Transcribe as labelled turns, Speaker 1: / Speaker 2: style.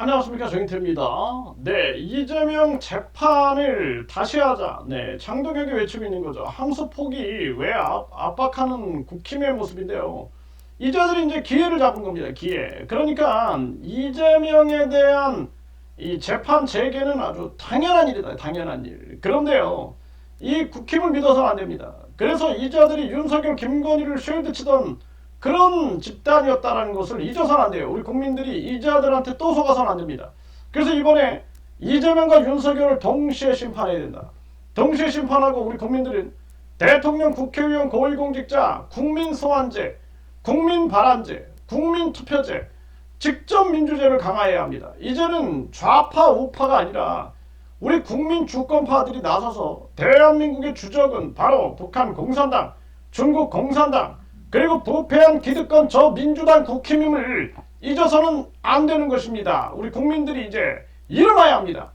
Speaker 1: 안녕하십니까 정인태입니다. 네 이재명 재판을 다시 하자. 네 장동혁이 외치고 있는 거죠. 항소폭이 왜 압, 압박하는 국힘의 모습인데요. 이자들이 이제 기회를 잡은 겁니다. 기회. 그러니까 이재명에 대한 이 재판 재개는 아주 당연한 일이다. 당연한 일. 그런데요. 이 국힘을 믿어서는 안 됩니다. 그래서 이자들이 윤석열, 김건희를 쉴드 치던 그런 집단이었다라는 것을 잊어서는 안 돼요. 우리 국민들이 이자들한테 또 속아서는 안 됩니다. 그래서 이번에 이재명과 윤석열을 동시에 심판해야 된다. 동시에 심판하고 우리 국민들은 대통령, 국회의원, 고위공직자, 국민 소환제, 국민발안제, 국민 투표제, 직접 민주제를 강화해야 합니다. 이제는 좌파, 우파가 아니라 우리 국민 주권파들이 나서서 대한민국의 주적은 바로 북한 공산당, 중국 공산당, 그리고 부패한 기득권 저 민주당 국힘임을 잊어서는 안 되는 것입니다. 우리 국민들이 이제 일어나야 합니다.